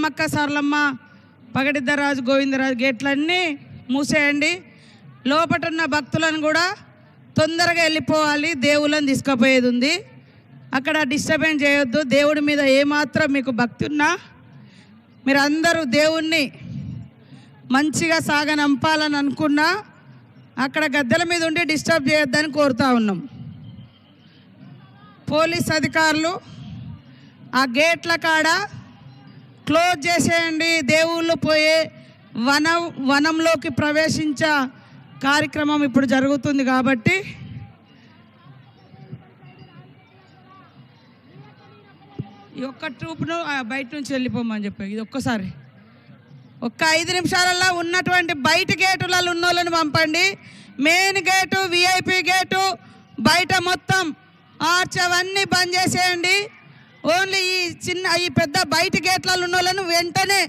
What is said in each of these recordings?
సమ్మక్క సార్లమ్మ పగడిద్దరాజు గోవిందరాజు గేట్లన్నీ మూసేయండి. లోపట ఉన్న భక్తులను కూడా తొందరగా వెళ్ళిపోవాలి. దేవుళ్ళని తీసుకుపోయేది ఉంది. అక్కడ డిస్టర్బెన్స్ చేయొద్దు. దేవుడి మీద ఏమాత్రం మీకు భక్తి ఉన్నా మీరు అందరూ దేవుణ్ణి మంచిగా సాగనంపాలని అనుకున్నా అక్కడ గద్దెల మీద ఉండి డిస్టర్బ్ చేయొద్దని కోరుతా ఉన్నాం. పోలీస్ అధికారులు ఆ గేట్ల కాడ క్లోజ్ చేసేయండి. దేవుళ్ళు పోయే వనం వనంలోకి ప్రవేశించ కార్యక్రమం ఇప్పుడు జరుగుతుంది కాబట్టి ఈ ఒక్క ట్రూప్ను బయట నుంచి వెళ్ళిపోమని చెప్పి ఇది ఒక్కసారి. ఒక్క ఐదు నిమిషాలలో ఉన్నటువంటి బయట గేటులలో ఉన్న వాళ్ళని పంపండి. మెయిన్ గేటు విఐపి గేటు బయట మొత్తం ఆర్చ్ అవన్నీ బంద్ చేసేయండి. ఓన్లీ ఈ చిన్న ఈ పెద్ద బయట గేట్లలో ఉన్న వాళ్ళను వెంటనే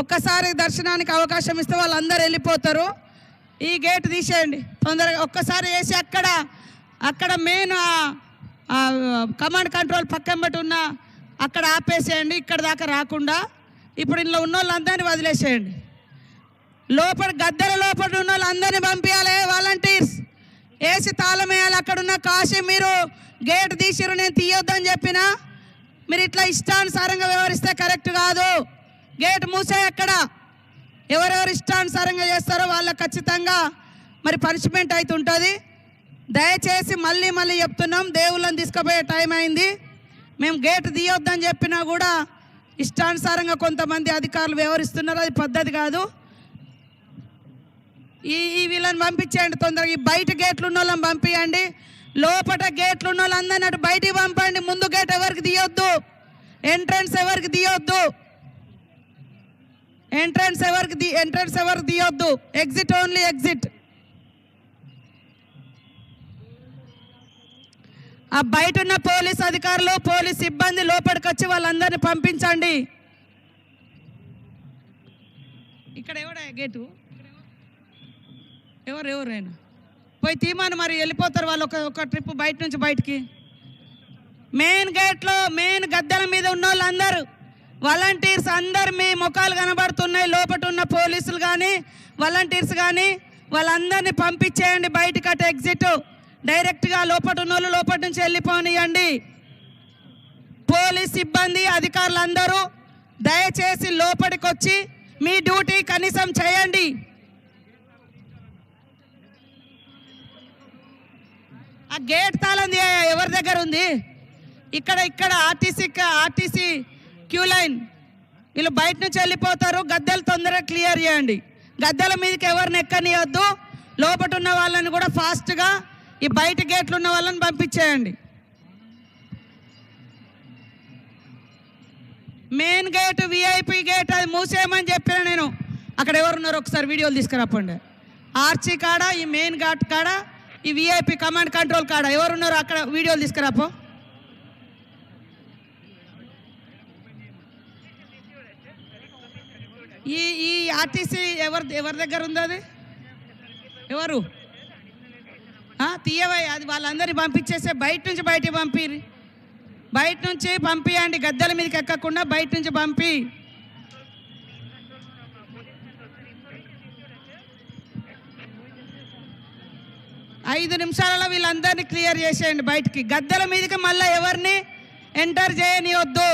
ఒక్కసారి దర్శనానికి అవకాశం ఇస్తే వాళ్ళందరూ వెళ్ళిపోతారు. ఈ గేట్ తీసేయండి. తొందరగా ఒక్కసారి వేసి అక్కడ అక్కడ మెయిన్ కమాండ్ కంట్రోల్ పక్కన బట్టి ఉన్న అక్కడ ఆపేసేయండి. ఇక్కడ దాకా రాకుండా ఇప్పుడు ఇందులో ఉన్న వాళ్ళందరినీ వదిలేసేయండి. లోపల గద్దెల లోపల ఉన్న వాళ్ళందరినీ పంపించాలి. వాలంటీర్స్ వేసి తాళం వేయాలి. అక్కడున్న కాశీ మీరు గేట్ తీసిరు నేను తీయొద్దని చెప్పినా మీరు ఇట్లా ఇష్టానుసారంగా వ్యవహరిస్తే కరెక్ట్ కాదు. గేట్ మూసే ఎక్కడ ఎవరెవరు ఇష్టానుసారంగా చేస్తారో వాళ్ళకి ఖచ్చితంగా మరి పనిష్మెంట్ అయితే ఉంటుంది దయచేసి మళ్ళీ మళ్ళీ చెప్తున్నాం దేవుళ్ళని తీసుకుపోయే టైం అయింది. మేము గేట్ తీయొద్దని చెప్పినా కూడా ఇష్టానుసారంగా కొంతమంది అధికారులు వ్యవహరిస్తున్నారు అది పద్ధతి కాదు. ఈ ఈ వీళ్ళని పంపించేయండి తొందరగా. ఈ బయట గేట్లు ఉన్న వాళ్ళని పంపించండి లోపల గేట్లు ఉన్న వాళ్ళందరినీ అటు బయటికి పంపండి. ముందు గేట్ ఎవరికి తీయొద్దు? ఎంట్రన్స్ ఎవరికి తీయొద్దు? ఎంట్రన్స్ ఎవరికి తీ ఎంట్రన్స్ ఎవరికి తీయొద్దు? ఎగ్జిట్ ఓన్లీ ఎగ్జిట్ ఆ బయట ఉన్న పోలీస్ అధికారులు పోలీస్ సిబ్బంది లోపలికి వచ్చి వాళ్ళందరినీ పంపించండి. ఇక్కడ ఎవడా గేటు? ఎవరు ఎవరైనా? పోయి తీమాను మరి వెళ్ళిపోతారు వాళ్ళు ఒక ఒక ట్రిప్ బయట నుంచి బయటికి. మెయిన్ గేట్లో మెయిన్ గద్దెల మీద ఉన్న వాళ్ళందరూ వాలంటీర్స్ అందరు మీ ముఖాలు కనబడుతున్నాయి. లోపల ఉన్న పోలీసులు కానీ వాలంటీర్స్ కానీ వాళ్ళందరినీ పంపించేయండి. బయటకు అటు ఎగ్జిట్ డైరెక్ట్గా లోపల ఉన్న వాళ్ళు లోపల నుంచి వెళ్ళిపోనియండి. పోలీస్ సిబ్బంది అధికారులందరూ దయచేసి లోపలికి వచ్చి మీ డ్యూటీ కనీసం చేయండి. ఆ గేట్ తాళం ఎవరి దగ్గర ఉంది? ఇక్కడ ఇక్కడ ఆర్టీసీ ఆర్టీసీ క్యూ లైన్. వీళ్ళు బయట నుంచి వెళ్ళిపోతారు. గద్దెలు తొందరగా క్లియర్ చేయండి. గద్దెల మీదకి ఎవరిని ఎక్కనియొద్దు. లోపట ఉన్న వాళ్ళని కూడా ఫాస్ట్గా ఈ బయట గేట్లు ఉన్న వాళ్ళని పంపించేయండి. మెయిన్ గేట్ విఐపి గేట్ అది మూసేయమని చెప్పిన నేను. అక్కడ ఎవరున్నారు ఒకసారి వీడియోలు తీసుకురాపండి. ఆర్చి కాడ ఈ మెయిన్ ఘాట్ కాడ ఈ విఐపి కమాండ్ కంట్రోల్ కాడ ఎవరున్నారో అక్కడ వీడియోలు తీసుకురాపో. ఈ ఈ ఆర్టీసీ ఎవరి ఎవరి దగ్గర ఉంది అది? ఎవరు? తీయవై అది వాళ్ళందరినీ పంపించేసే బయట నుంచి బయటికి పంపిరి. బయట నుంచి పంపియండి గద్దెల మీదకి ఎక్కకుండా బయట నుంచి పంపి. ఐదు నిమిషాలలో వీళ్ళందరినీ క్లియర్ చేసేయండి బయటికి. గద్దెల మీదకి మళ్ళీ ఎవరిని ఎంటర్ చేయనివద్దు